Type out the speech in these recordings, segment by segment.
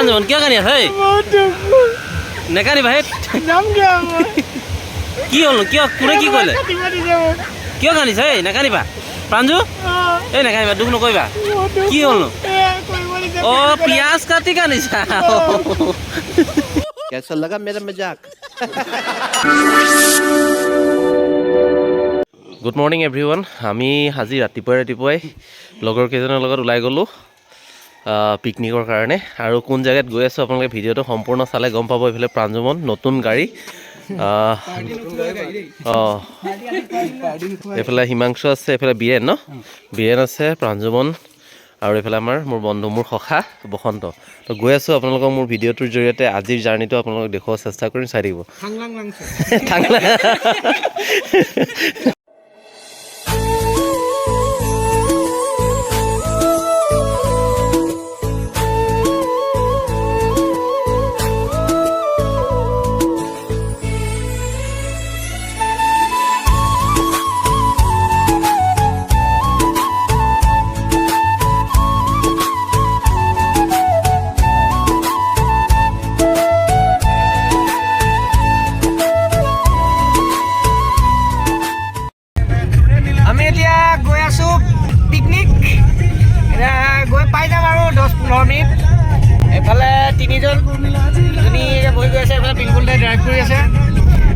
প্ৰাঞ্জমন কিয় কান্দি আছে বহুত দুখ নেকান্দিবা হে যাম কিয় মই কি হ'লনো কিয় কোনে কি কৰিলে কাটিব দিছে মোক কিয় কান্দিছে এই নেকান্দিবা প্ৰাঞ্জু অঁ, এই নেকান্দিবা দুখ নকৰিবা বহুত দুখ। কি হ'লনো এ, কৰিব দিছে অ পিঁয়াজ কাটি কান্দিছা कैसा लगा मेरा मजाक গুড মৰ্ণিং এভৰি ওৱান আমি আজি ৰাতিপুৱাই ৰাতিপুৱাই লগৰ কেইজনৰ লগত ওলাই গ'লোঁ পিকনিকৰ কাৰণে। আৰু কোন জেগাত গৈ আছোঁ আপোনালোকে ভিডিঅ'টো সম্পূৰ্ণ চালে গম পাব এইফালে প্ৰাঞ্জুমন নতুন গাড়ী। অঁ এইফালে হিমাংশু আছে এইফালে বীৰেণ ন? বীৰেণ আছে প্ৰাঞ্জুমন আৰু এইফালে আমাৰ মোৰ বন্ধু মোৰ সখা বসন্ত। তো গৈ আছোঁ আপোনালোকক মোৰ ভিডিঅ'টোৰ জৰিয়তে। আজিৰ জাৰ্ণিটো আপোনালোকক দেখুওৱাৰ চেষ্টা কৰিম চাই থাকিব। বহি গৈ আছে এইফালে পিংকুল দাই ড্ৰাইভ কৰি আছে।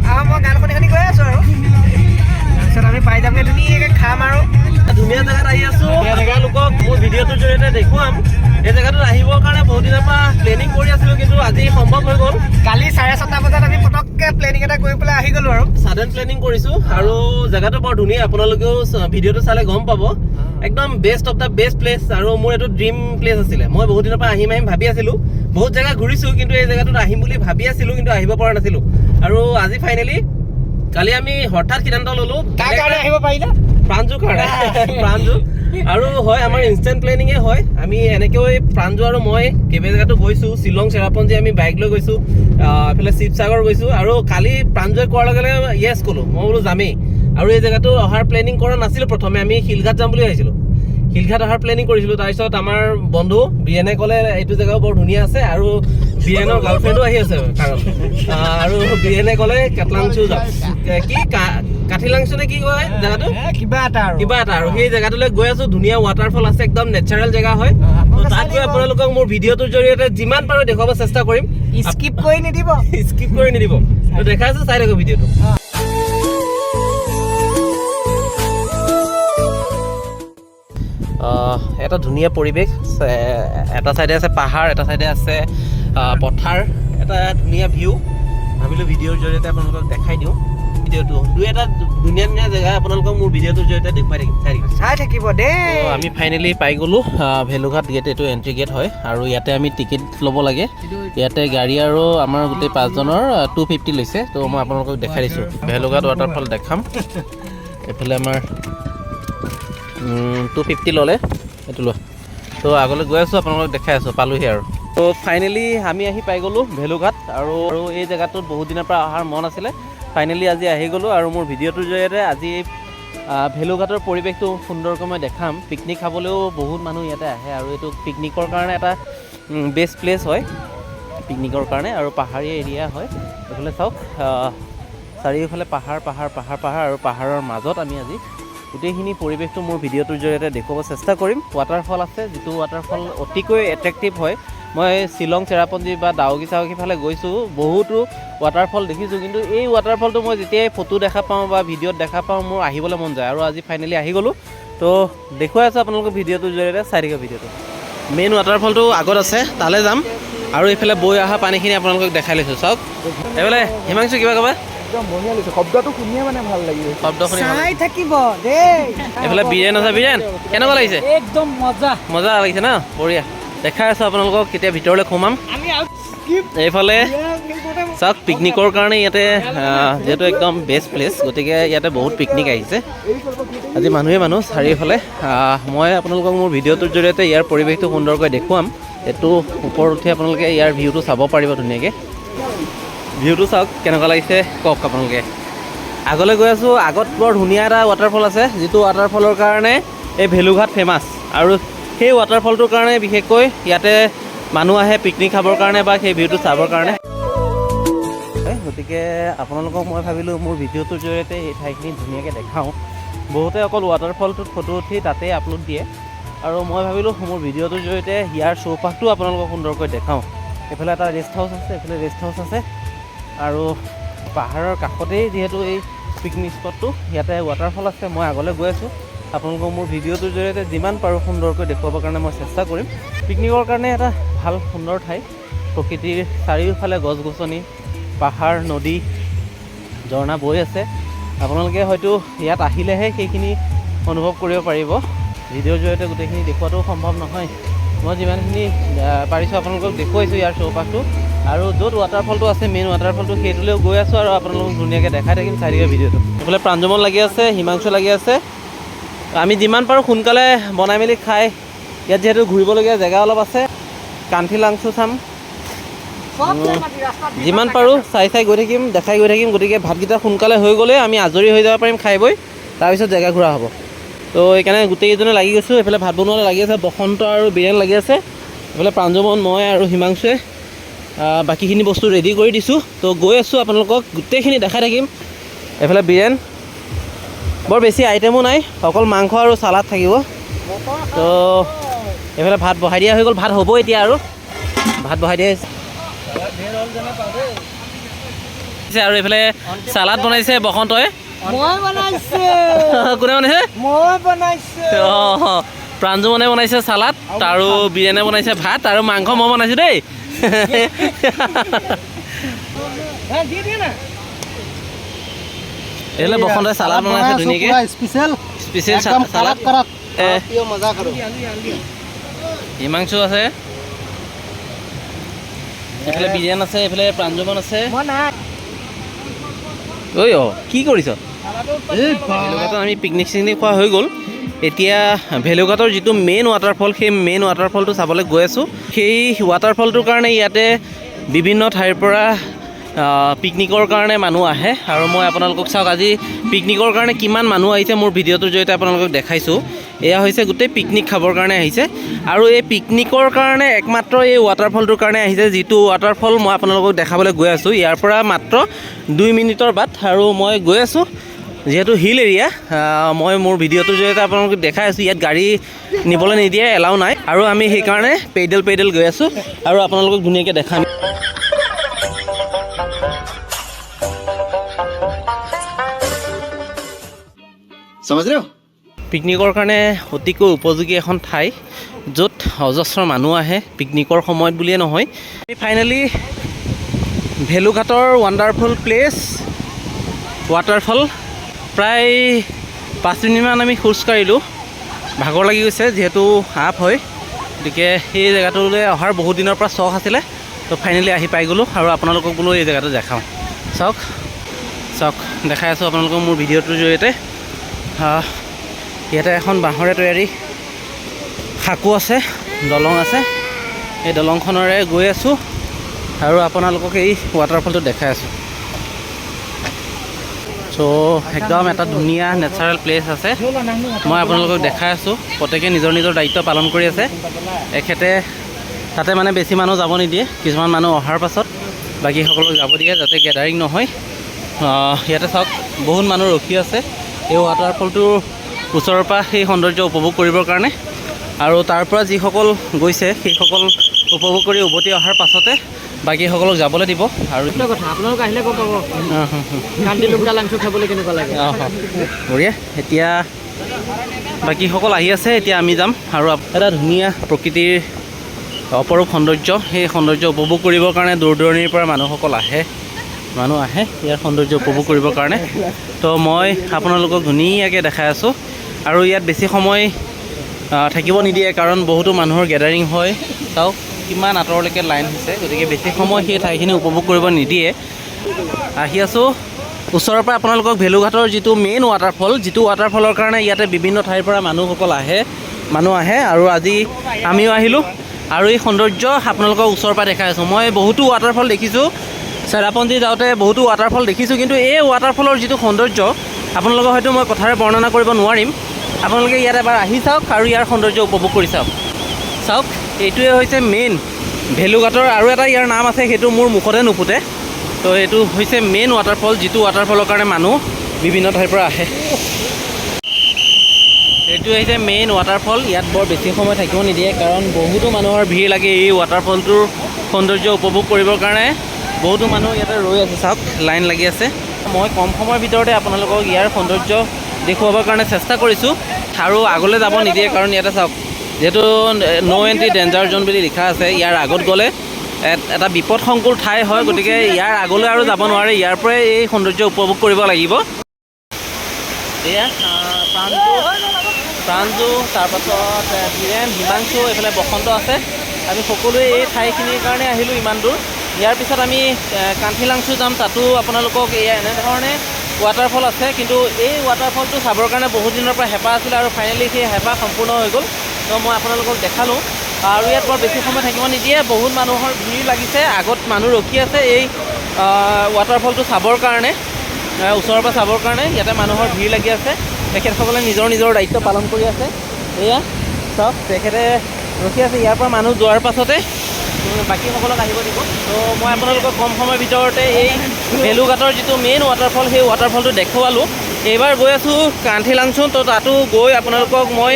আৰু মই গান শুনি শুনি গৈ আছো আৰু। তাৰপিছত আমি পাই যামগৈ ধুনীয়াকৈ খাম আৰু। ধুনীয়া জেগাত আহি আছো। লোকক মোৰ ভিডিঅ'টোৰ জৰিয়তে দেখুৱাম। এই জেগাটোত আহিবৰ কাৰণে বহুত দিনৰ পৰা প্লেনিং কৰি আছিলো কিন্তু আজি সম্ভৱ হৈ গ'ল। কালি চাৰে ছটা বজাত আমি পটককৈ প্লেনিং এটা কৰি পেলাই আহি গ'লো আৰু। ছাডেন প্লেনিং কৰিছো আৰু জেগাটো বৰ ধুনীয়া আপোনালোকেও ভিডিঅ'টো চালে গম পাব। একদম best of the best place আৰু মোৰ এইটো ড্ৰিম প্লেচ আছিলে। মই বহুত দিনৰ পৰা আহিম আহিম ভাবি আছিলো। বহুত জেগা ঘূৰিছো কিন্তু এই জেগাটোত আহিম বুলি ভাবি আছিলো কিন্তু আহিব পৰা নাছিলো। আৰু আজি ফাইনেলি কালি আমি হঠাৎ সিদ্ধান্ত ললো তাৰ কাৰণে আহিব আৰু হয়, আমাৰ ইনষ্টেণ্ট প্লেনিঙে হয়। আমি এনেকৈ প্ৰাঞ্জু আৰু মই কেইবা জেগাতো গৈছোঁ, শ্বিলং, চেৰাপুঞ্জী আমি বাইক লৈ গৈছোঁ এইফালে শিৱসাগৰ গৈছোঁ আৰু কালি প্ৰাঞ্জুৱে কোৱাৰ লগে লগে য়েছ ক'লোঁ। মই বোলো যামেই। আৰু এই জেগাটো অহাৰ প্লেনিং কৰা নাছিলোঁ প্ৰথমে, আমি শিলঘাট যাম বুলি ভাবিছিলোঁ। শিলঘাট অহাৰ প্লেনিং কৰিছিলোঁ। তাৰপিছত আমাৰ বন্ধু বিৰেণে ক'লে, এইটো জেগাও বৰ ধুনীয়া আছে আৰু বিৰেণৰ গাৰ্লফ্ৰেণ্ডো আহি আছে কাৰণ আৰু বিৰেণে ক'লে কেটলাংচু এ, কি কাঠিলাংচু নে কি কয় জেগাটো? কিবা এটা কিবা এটা আৰু। সেই জেগাটোলৈ গৈ আছো। ধুনীয়া ৱাটাৰফল আছে একদম নেচাৰেল জেগা হয়। তাত গৈ আপোনালোকক মোৰ ভিডিঅ'টোৰ জৰিয়তে যিমান পাৰো দেখুৱাব চেষ্টা কৰিম। স্কিপ কৰি নিদিব। স্কিপ কৰি নিদিব। তো দেখাই আছো চাই থাকো ভিডিঅ'টো। এটা ধুনীয়া পৰিৱেশ। এটা চাইডে আছে পাহাৰ এটা চাইডে আছে পথাৰ এটা ধুনীয়া ভিউ ভাবিলোঁ ভিডিঅ'ৰ জৰিয়তে আপোনালোকক দেখাই দিওঁ। ভিডিঅ'টো দুই এটা ধুনীয়া ধুনীয়া জেগা আপোনালোকক মোৰ ভিডিঅ'টোৰ জৰিয়তে দেখুৱাই থাকিম। চাই থাকিম। চাই থাকিব দেই আমি ফাইনেলি পাই গ'লোঁ ভেলুঘাট গেট এইটো এণ্ট্ৰি গেট হয়। আৰু ইয়াতে আমি টিকেট ল'ব লাগে। ইয়াতে গাড়ী আৰু আমাৰ গোটেই পাঁচজনৰ টু ফিফটি লৈছে। তো মই আপোনালোকক দেখাই দিছোঁ। ভেলুঘাট ৱাটাৰফল দেখাম। এইফালে আমাৰ টু ফিফটি ল'লে। এইটো লোৱা। তো আগলৈ গৈ আছোঁ আপোনালোকক দেখাই আছোঁ। পালোহি আৰু। তো ফাইনেলি আমি আহি পাই গ'লোঁ ভেলুঘাট আৰু আৰু এই জেগাটোত বহুত দিনৰ পৰা অহাৰ মন আছিলে। ফাইনেলি আজি আহি গ'লোঁ আৰু মোৰ ভিডিঅ'টোৰ জৰিয়তে আজি ভেলুঘাটৰ পৰিৱেশটো সুন্দৰকৈ মই দেখাম। পিকনিক খাবলৈও বহুত মানুহ ইয়াতে আহে আৰু এইটো পিকনিকৰ কাৰণে এটা বেষ্ট প্লেচ হয়। পিকনিকৰ কাৰণে আৰু পাহাৰীয়া এৰিয়া হয়। এইফালে চাওক চাৰিওফালে পাহাৰ পাহাৰ পাহাৰ পাহাৰ আৰু পাহাৰৰ মাজত আমি আজি গোটেইখিনি পৰিৱেশটো মোৰ ভিডিঅ'টোৰ জৰিয়তে দেখুৱাব চেষ্টা কৰিম। ৱাটাৰফল আছে যিটো ৱাটাৰফল অতিকৈ এট্ৰেক্টিভ হয়। মই শ্বিলং চেৰাপুঞ্জী বা ডাউকি চাউকি ফালে গৈছোঁ। বহুতো ৱাটাৰফল দেখিছোঁ কিন্তু এই ৱাটাৰফলটো মই যেতিয়াই ফটো দেখা পাওঁ বা ভিডিঅ'ত দেখা পাওঁ মোৰ আহিবলৈ মন যায়। আৰু আজি ফাইনেলি আহি গ'লোঁ। তো দেখুৱাই আছোঁ আপোনালোকক ভিডিঅ'টোৰ জৰিয়তে চাই থাকিব ভিডিঅ'টো। মেইন ৱাটাৰফলটো আগত আছে তালৈ যাম। আৰু এইফালে বৈ অহা পানীখিনি আপোনালোকক দেখাই লৈছোঁ। চাওক। এইফালে হিমাংশু কিবা ক'বা? একদম বঢ়িয়া লাগিছে শব্দটো শুনিয়ে মানে ভালো লাগিছে শব্দ শুনি চাই থাকিব দেই। এইফালে বীৰেণ আছে বীৰেণ কেনেকুৱা লাগিছে? একদম মজা। মজা লাগিছে ন? বঢ়িয়া। দেখাই আছোঁ আপোনালোকক কেতিয়া ভিতৰলৈ সোমাম? এইফালে চাওক পিকনিকৰ কাৰণে ইয়াতে যিহেতু একদম বেষ্ট প্লেচ গতিকে ইয়াতে বহুত পিকনিক আহিছে। আজি মানুহে মানুহ চাৰিওফালে। মই আপোনালোকক মোৰ ভিডিঅ'টোৰ জৰিয়তে ইয়াৰ পৰিৱেশটো সুন্দৰকৈ দেখুৱাম। এইটো ওপৰত উঠি আপোনালোকে ইয়াৰ ভিউটো চাব পাৰিব ধুনীয়াকৈ। ভিউটো চাওক কেনেকুৱা লাগিছে কওক আপোনালোকে। আগলৈ গৈ আছোঁ আগত বৰ ধুনীয়া এটা ৱাটাৰফল আছে যিটো ৱাটাৰফলৰ কাৰণে এই ভেলুঘাট ফেমাছ আৰু সেই ৱাটাৰফলটোৰ কাৰণে বিশেষকৈ ইয়াতে মানুহ আহে পিকনিক খাবৰ কাৰণে বা সেই ভিউটো চাবৰ কাৰণে। গতিকে আপোনালোকক মই ভাবিলোঁ মোৰ ভিডিঅ'টোৰ জৰিয়তে এই ঠাইখিনি ধুনীয়াকৈ দেখাওঁ। বহুতে অকল ৱাটাৰফলটোত ফটো উঠি তাতেই আপলোড দিয়ে। আৰু মই ভাবিলোঁ মোৰ ভিডিঅ'টোৰ জৰিয়তে ইয়াৰ চৌপাশটো আপোনালোকক সুন্দৰকৈ দেখাওঁ। এইফালে এটা ৰেষ্ট হাউচ আছে, এইফালে ৰেষ্ট হাউচ আছে। আৰু পাহাৰৰ কাষতেই যিহেতু এই পিকনিক স্পটটো ইয়াতে ৱাটাৰফল আছে, মই আগলৈ গৈ আছোঁ। আপোনালোকক মোৰ ভিডিঅ'টোৰ জৰিয়তে যিমান পাৰোঁ সুন্দৰকৈ দেখুৱাবৰ কাৰণে মই চেষ্টা কৰিম। পিকনিকৰ কাৰণে এটা ভালো সুন্দৰ ঠাই। প্ৰকৃতিৰ চাৰিওফালে গছ গছনি পাহাৰ, নদী, ঝৰ্ণা বৈ আছে। আপোনালোকে হয়তো ইয়াত আহিলেহে সেইখিনি অনুভৱ কৰিব পাৰিব। ভিডিঅ'ৰ জৰিয়তে গোটেইখিনি দেখুওৱাটো সম্ভৱ নহয়। মই যিমানখিনি পাৰিছোঁ আপোনালোকক দেখুৱাইছোঁ ইয়াৰ চৌপাশটো। আৰু য'ত ৱাটাৰফলটো আছে মেইন ৱাটাৰফলটো সেইটোলৈও গৈ আছোঁ আৰু আপোনালোকক ধুনীয়াকৈ দেখাই থাকিম চাই থাকিব ভিডিঅ'টো। এইফালে প্ৰাঞ্জমন লাগি আছে, হিমাংশু লাগি আছে। আমি যিমান পাৰোঁ সোনকালে বনাই মেলি খাই। ইয়াত যিহেতু ঘূৰিবলগীয়া জেগা অলপ আছে কান্থি লাংচু চাম। যিমান পাৰোঁ চাই চাই গৈ থাকিম দেখাই গৈ থাকিম গতিকে ভাতকেইটা সোনকালে হৈ গ'লে আমি আজৰি হৈ যাব পাৰিম খাই বৈ তাৰপিছত জেগা ঘূৰা হ'ব। তো সেইকাৰণে গোটেইকেইজনে লাগি গৈছোঁ এইফালে ভাত বনোৱালৈ লাগি আছে বসন্ত আৰু বীৰেণ লাগি আছে এইফালে প্ৰাঞ্জমন মই আৰু হিমাংশুৱে বাকীখিনি বস্তু ৰেডি কৰি দিছোঁ। তো গৈ আছোঁ আপোনালোকক গোটেইখিনি দেখাই থাকিম। এইফালে বীৰেণ বৰ বেছি আইটেমো নাই অকল মাংস আৰু চালাড থাকিব। তো এইফালে ভাত বহাই দিয়া হৈ গ'ল ভাত হ'ব এতিয়া আৰু। ভাত বহাই দিয়া হৈছে। আৰু এইফালে চালাড বনাইছে বসন্তই। কোনে বনাইছে? অঁ প্ৰাঞ্জুমনে বনাইছে চালাড আৰু বীৰেণে বনাইছে ভাত আৰু মাংস মই বনাইছোঁ দেই। দি দিয়ে না এইফালে বসন্তই চালাড বনাইছে ধুনীয়াকৈ। স্পেচিয়েল। স্পেচিয়েল কৰো। হিমাংশু আছে। এইফালে বীৰেণ আছে এইফালে প্ৰাঞ্জুমন আছে। ঐ অ কি কৰিছ? ভেলুঘাটত আমি পিকনিক চিকনিক খোৱা হৈ গ'ল। এতিয়া ভেলুঘাটৰ যিটো মেইন ৱাটাৰফল সেই মেইন ৱাটাৰফলটো চাবলৈ গৈ আছোঁ। সেই ৱাটাৰফলটোৰ কাৰণে ইয়াতে বিভিন্ন ঠাইৰ পৰা পিকনিকৰ কাৰণে মানুহ আহে আৰু মই আপোনালোকক চাওক, আজি পিকনিকৰ কাৰণে কিমান মানুহ আহিছে মোৰ ভিডিঅ'টোৰ জৰিয়তে আপোনালোকক দেখাইছোঁ। এয়া হৈছে গোটেই পিকনিক খাবৰ কাৰণে আহিছে। আৰু এই পিকনিকৰ কাৰণে একমাত্ৰ এই ৱাটাৰফলটোৰ কাৰণে আহিছে, যিটো ৱাটাৰফল মই আপোনালোকক দেখাবলৈ গৈ আছোঁ। ইয়াৰ পৰা মাত্ৰ দুই মিনিটৰ বাট আৰু মই গৈ আছোঁ। যিহেতু হিল এৰিয়া মই মোৰ ভিডিঅ'টোৰ জৰিয়তে আপোনালোকক দেখাই আছোঁ। ইয়াত গাড়ী নিবলৈ নিদিয়ে, এলাও নাই। আৰু আমি সেইকাৰণে পেডেল পেডেল গৈ আছোঁ। আৰু আপোনালোকক ধুনীয়াকৈ দেখাম। সমজ পিকনিকৰ কাৰণে অতিকৈ উপযোগী এখন ঠাই য'ত অজস্ৰ মানুহ আহে পিকনিকৰ সময়ত বুলিয়ে নহয়। আমি ফাইনেলি ভেলুঘাটৰ ৱাণ্ডাৰফুল প্লেচ ৱাটাৰফল প্ৰায় পাঁচ মিনিটমান আমি খোজকাঢ়িলোঁ ভাগৰ লাগি গৈছে যিহেতু আপ হয়। গতিকে সেই জেগাটোলৈ অহাৰ বহুত দিনৰ পৰা চখ আছিলে। তো ফাইনেলি আহি পাই গ'লোঁ আৰু আপোনালোকক বোলো এই জেগাটো দেখাওঁ। চাওক চাওক দেখাই আছোঁ আপোনালোকক মোৰ ভিডিঅ'টোৰ জৰিয়তে। ইয়াতে এখন বাঁহৰে তৈয়াৰী। সাঁকো আছে দলং আছে। এই দলংখনেৰে গৈ আছোঁ আৰু আপোনালোকক এই ৱাটাৰফলটো দেখাই আছোঁ। চ' একদম এটা ধুনীয়া নেচাৰেল প্লেচ আছে। মই আপোনালোকক দেখাই আছোঁ। প্ৰত্যেকে নিজৰ নিজৰ দায়িত্ব পালন কৰি আছে। এখেতে তাতে মানে বেছি মানুহ যাব নিদিয়ে। কিছুমান মানুহ অহাৰ পাছত বাকীসকলক যাব দিয়ে যাতে গেডাৰিং নহয়। ইয়াতে চাওক বহুত মানুহ ৰখি আছে। এই ৱাটাৰফলটোৰ ওচৰৰ পৰা সেই সৌন্দৰ্য উপভোগ কৰিবৰ কাৰণে। আৰু তাৰ পৰা যিসকল গৈছে সেইসকল উপভোগ কৰি উভতি অহাৰ পাছতে বাকীসকলক যাবলৈ দিব। আৰু কথা আপোনালোক আহিলে গম পাব। খাবলৈ কেনেকুৱা লাগে। অঁ, অঁ। বঢ়িয়া। এতিয়া বাকীসকল আহি আছে এতিয়া আমি যাম। আৰু এটা ধুনীয়া প্ৰকৃতিৰ অপৰূপ সৌন্দৰ্য সেই সৌন্দৰ্য উপভোগ কৰিবৰ কাৰণে দূৰ দূৰণিৰ পৰা মানুহসকল আহে। মানুহ আহে ইয়াৰ সৌন্দৰ্য উপভোগ কৰিবৰ কাৰণে। তো মই আপোনালোকক ধুনীয়াকৈ দেখাই আছোঁ। আৰু ইয়াত বেছি সময় থাকিব নিদিয়ে কাৰণ বহুতো মানুহৰ গেডাৰিং হয়। চাওক কিমান আঁতৰলৈকে লাইন হৈছে। গতিকে বেছি সময় সেই ঠাইখিনি উপভোগ কৰিব নিদিয়ে। আহি আছোঁ। ওচৰৰ পৰা আপোনালোকক ভেলুঘাটৰ যিটো মেইন ৱাটাৰফল যিটো ৱাটাৰফলৰ কাৰণে ইয়াতে বিভিন্ন ঠাইৰ পৰা মানুহসকল আহে মানুহ আহে আৰু আজি আমিও আহিলোঁ। আৰু এই সৌন্দৰ্য আপোনালোকক ওচৰৰ পৰা দেখাই আছোঁ। মই বহুতো ৱাটাৰফল দেখিছোঁ। চেৰাপঞ্জী যাওঁতে বহুতো ৱাটাৰফল দেখিছোঁ কিন্তু এই ৱাটাৰফলৰ যিটো সৌন্দৰ্য আপোনালোকক হয়তো মই কথাৰে বৰ্ণনা কৰিব নোৱাৰিম। আপোনালোকে ইয়াত এবাৰ আহি চাওক আৰু ইয়াৰ সৌন্দৰ্য উপভোগ কৰি চাওক। চাওক এইটোৱে হৈছে মেইন ভেলুঘাটৰ আৰু এটা ইয়াৰ নাম আছে সেইটো মোৰ মুখতে নুফুটে। তো এইটো হৈছে মেইন ৱাটাৰফল যিটো ৱাটাৰফলৰ কাৰণে মানুহ বিভিন্ন ঠাইৰ পৰা আহে। এইটো হৈছে মেইন ৱাটাৰফল ইয়াত বৰ বেছি সময় থাকিব নিদিয়ে কাৰণ বহুতো মানুহৰ ভিৰ লাগে এই ৱাটাৰফলটোৰ সৌন্দৰ্য উপভোগ কৰিবৰ কাৰণে। বহুতো মানুহ ইয়াতে ৰৈ আছে, চাওক, লাইন লাগি আছে। মই কম সময়ৰ ভিতৰতে আপোনালোকক ইয়াৰ সৌন্দৰ্য দেখুৱাবৰ কাৰণে চেষ্টা কৰিছোঁ। আৰু আগলৈ যাব নিদিয়ে, কাৰণ ইয়াতে চাওক, যিহেতু ন' এণ্ট্ৰি ডেঞ্জাৰ জ'ন বুলি লিখা আছে, ইয়াৰ আগত গ'লে এটা বিপদসংকুল ঠাই হয়, গতিকে ইয়াৰ আগলৈ আৰু যাব নোৱাৰে, ইয়াৰ পৰাই এই সৌন্দৰ্য উপভোগ কৰিব লাগিব। এয়া প্ৰাণজু প্ৰাণজু তাৰপাছত হিমাংশু, এইফালে বসন্ত আছে। আমি সকলোৱে এই ঠাইখিনিৰ কাৰণে আহিলোঁ ইমান দূৰ। ইয়াৰ পিছত আমি কান্থিলাংচু যাম, তাতো আপোনালোকক এয়া এনেধৰণে ৱাটাৰফল আছে, কিন্তু এই ৱাটাৰফলটো চাবৰ কাৰণে বহুত দিনৰ পৰা হেঁপাহ আছিলে আৰু ফাইনেলি সেই হেঁপাহ সম্পূৰ্ণ হৈ গ'ল। তো মই আপোনালোকক দেখালোঁ। আৰু ইয়াত বৰ বেছি সময় থাকিব নিদিয়ে, বহুত মানুহৰ ভিৰ লাগিছে, আগত মানুহ ৰখি আছে এই ৱাটাৰফলটো চাবৰ কাৰণে ওচৰৰ পৰা চাবৰ কাৰণে, ইয়াতে মানুহৰ ভিৰ লাগি আছে। তেখেতসকলে নিজৰ নিজৰ দায়িত্ব পালন কৰি আছে। এয়া, চাওক, তেখেতে ৰখি আছে, ইয়াৰ পৰা মানুহ যোৱাৰ পাছতে। বাকীসকলক আহিব দিব। তো মই আপোনালোকক কম সময়ৰ ভিতৰতে এই ভেলুঘাটৰ যিটো মেইন ৱাটাৰফল সেই ৱাটাৰফলটো দেখুৱালোঁ। এইবাৰ গৈ আছোঁ কান্থিলাংচুন তো তাতো গৈ আপোনালোকক মই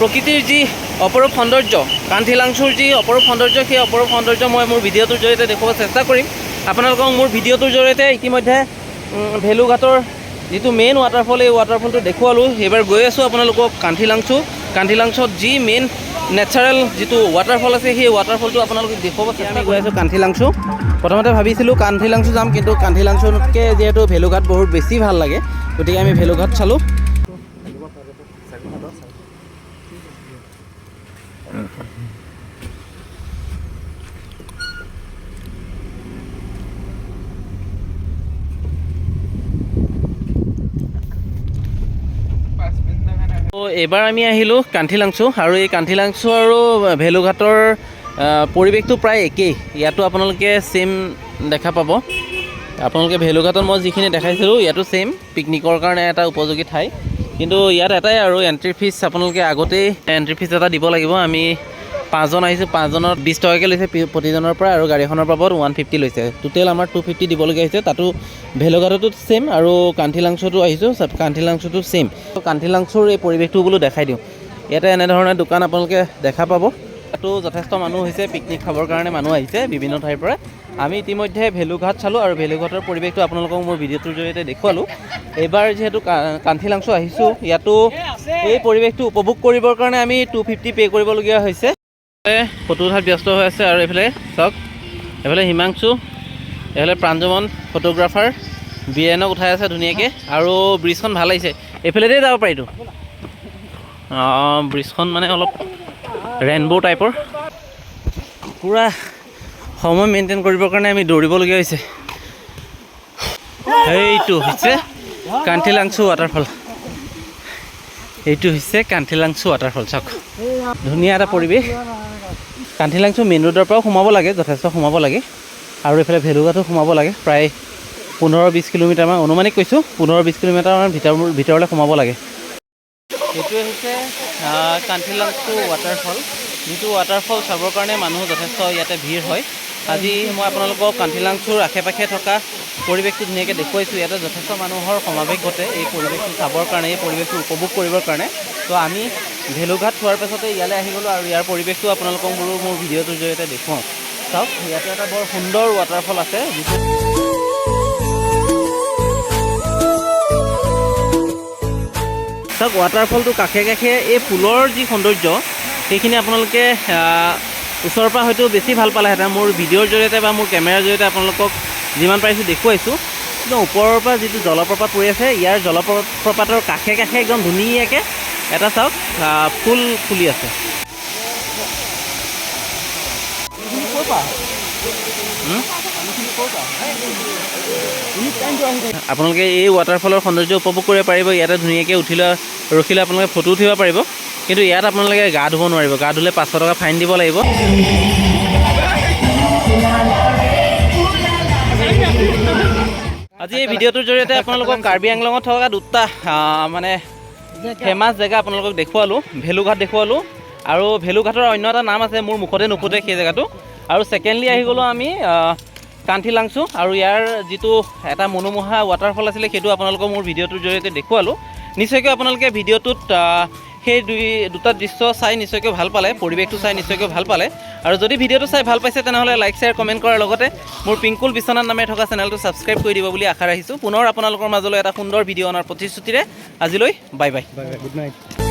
প্ৰকৃতিৰ যি অপৰূপ সৌন্দৰ্য কান্থিলাংচুৰ যি অপৰূপ সৌন্দৰ্য, সেই অপৰূপ সৌন্দৰ্য মই মোৰ ভিডিঅ'টোৰ জৰিয়তে দেখুৱাব চেষ্টা কৰিম। আপোনালোকক মোৰ ভিডিঅ'টোৰ জৰিয়তে ইতিমধ্যে ভেলুঘাটৰ যিটো মেইন ৱাটাৰফল এই ৱাটাৰফলটো দেখুৱালোঁ। এইবাৰ গৈ আছোঁ আপোনালোকক কান্থিলাংচু কান্থিলাংচত যি মেইন নেচাৰেল যিটো ৱাটাৰফল আছে সেই ৱাটাৰফলটো আপোনালোকে দেখুৱাব আমি গৈ আছোঁ কান্থিলাংচু। প্ৰথমতে ভাবিছিলোঁ কান্থিলাংচু যাম কিন্তু কান্থিলাংচুতকৈ যিহেতু ভেলুঘাট বহুত বেছি ভালো লাগে গতিকে আমি ভেলুঘাট চালোঁ। তো এইবাৰ আমি আহিলোঁ কান্থিলাংচু আৰু এই কান্থিলাংচু আৰু ভেলুঘাটৰ পৰিৱেশটো প্ৰায় একেই। ইয়াতো আপোনালোকে ছেইম দেখা পাব। আপোনালোকে ভেলুঘাটত মই যিখিনি দেখাইছিলোঁ, ইয়াতো ছেইম পিকনিকৰ কাৰণে এটা উপযোগী ঠাই। কিন্তু ইয়াত এটাই আৰু এণ্ট্ৰি ফিজ আপোনালোকে আগতেই এণ্ট্ৰি ফিজ এটা দিব লাগিব। আমি পাঁচজন আহিছোঁ পাঁচজনত বিছ টকাকৈ লৈছে প্ৰতিজনৰ পৰা আৰু গাড়ীখনৰ বাবদ ওৱান ফিফটি লৈছে। টোটেল আমাৰ টু ফিফটি দিবলগীয়া হৈছে, তাতো ভেলুঘাটতো ছেইম আৰু কান্থিলাংচুতো আহিছোঁ কান্থিলাংচুতো ছেইম কান্থিলাংচুৰ এই পৰিৱেশটো বোলো দেখাই দিওঁ। ইয়াতে এনেধৰণে দোকান আপোনালোকে দেখা পাব। তাতো যথেষ্ট মানুহ হৈছে পিকনিক খাবৰ কাৰণে মানুহ আহিছে বিভিন্ন ঠাইৰ পৰা। আমি ইতিমধ্যে ভেলুঘাট চালোঁ আৰু ভেলুঘাটৰ পৰিৱেশটো আপোনালোকক মোৰ ভিডিঅ'টোৰ জৰিয়তে দেখুৱালোঁ। এইবাৰ যিহেতু কান্থিলাংচু আহিছোঁ, ইয়াতো এই পৰিৱেশটো উপভোগ কৰিবৰ কাৰণে আমি টু ফিফটি পে' কৰিবলগীয়া হৈছে। ফটো উঠাত ব্যস্ত হৈ আছে আৰু এইফালে, চাওক। এইফালে হিমাংশু, এইফালে প্ৰাঞ্জমন, ফটোগ্ৰাফাৰ বীৰেণক উঠাই আছে ধুনীয়াকৈ, আৰু ব্ৰিজখন ভালো লাগিছে। এইফালেদি যাব পাৰিতো অঁ, ব্ৰিজখন মানে অলপ ৰেইনব' টাইপৰ পূৰা সময় মেইনটেইন কৰিবৰ কাৰণে আমি দৌৰিবলগীয়া হৈছে। এইটো হৈছে কান্থিলাংচু ৱাটাৰফল এইটো হৈছে কান্থিলাংচু ৱাটাৰফল চাওক। ধুনীয়া এটা পৰিৱেশ। কান্থিলাংচু মেইন ৰোডৰ পৰাও সোমাব লাগে, যথেষ্ট সোমাব লাগে। আৰু এইফালে ভেলুঘাটো সোমাব লাগে। প্ৰায় পোন্ধৰ বিছ কিলোমিটাৰমান অনুমানিক কৈছোঁ, পোন্ধৰ বিছ কিলোমিটাৰমান ভিতৰ, ভিতৰলৈ সোমাব লাগে। এইটোৱে হৈছে কান্থিলাংচু ৱাটাৰফল যিটো ৱাটাৰফল চাবৰ কাৰণে মানুহ যথেষ্ট ইয়াতে ভিৰ হয়। আজি মই আপোনালোকক কান্থিলাংচুৰ আশে পাশে থকা পৰিৱেশটো ধুনীয়াকৈ দেখুৱাইছোঁ। ইয়াতে যথেষ্ট মানুহৰ সমাৱেশ ঘটে এই পৰিৱেশটো চাবৰ কাৰণে, এই পৰিৱেশটো উপভোগ কৰিবৰ কাৰণে। তো আমি ভেলুঘাট চোৱাৰ পাছতে ইয়ালৈ আহি গ'লোঁ আৰু ইয়াৰ পৰিৱেশটো আপোনালোকক মোৰো মোৰ ভিডিঅ'টোৰ জৰিয়তে দেখুৱাওঁ। চাওক, ইয়াতে এটা বৰ সুন্দৰ ৱাটাৰফল আছে। যিটো চাওক ৱাটাৰফলটো কাষে কাষে এই ফুলৰ যি সৌন্দৰ্য, সেইখিনি আপোনালোকে ওচৰৰ পৰা হয়তো বেছি ভালো পালেহেঁতেন। মোৰ ভিডিঅ'ৰ জৰিয়তে বা মোৰ কেমেৰাৰ জৰিয়তে আপোনালোকক যিমান পাৰিছোঁ দেখুৱাইছোঁ। কিন্তু ওপৰৰ পৰা যিটো জলপ্ৰপাত পৰি আছে, ইয়াৰ জলপ্ৰপাতৰ কাষে কাষে একদম ধুনীয়াকৈ এটা চাওক ফুল ফুলি আছে। আপোনালোকে এই ৱাটাৰফলৰ সৌন্দৰ্য উপভোগ কৰিব পাৰিব ইয়াতে ধুনীয়াকৈ উঠিলে ৰখিলে আপোনালোকে ফটো উঠিব পাৰিব কিন্তু ইয়াত আপোনালোকে গা ধুব নোৱাৰিব গা ধুলে পাঁচশো টকা ফাইন দিব লাগিব। আজি এই ভিডিঅ'টোৰ জৰিয়তে আপোনালোকক কাৰ্বি আংলঙত থকা দুটা মানে ফেমাছ জেগা আপোনালোকক দেখুৱালোঁ ভেলুঘাট দেখুৱালোঁ, আৰু ভেলুঘাটৰ অন্য এটা নাম আছে, মোৰ মুখতে নুফুটে সেই জেগাটো। আৰু ছেকেণ্ডলি আহি গ'লোঁ আমি কান্থি লাংচু, আৰু ইয়াৰ যিটো এটা মনোমোহা ৱাটাৰফল আছিলে, সেইটো আপোনালোকক মোৰ ভিডিঅ'টোৰ জৰিয়তে দেখুৱালোঁ। নিশ্চয়কৈ আপোনালোকে ভিডিঅ'টোত সেই দুই দুটা দৃশ্য চাই নিশ্চয়কৈ ভালো পালে, পৰিৱেশটো চাই নিশ্চয়কৈ ভালো পালে। আৰু যদি ভিডিঅ'টো চাই ভালো পাইছে, তেনেহ'লে লাইক শ্বেয়াৰ কমেণ্ট কৰাৰ লগতে মোৰ পিংকুল বিশ্বনাথ নামে থকা চেনেলটো ছাবস্ক্ৰাইব কৰি দিব বুলি আশা ৰাখিছোঁ। পুনৰ আপোনালোকৰ মাজলৈ এটা সুন্দৰ ভিডিঅ' অনাৰ প্ৰতিশ্ৰুতিৰে আজিলৈ বাই বাই গুড নাইট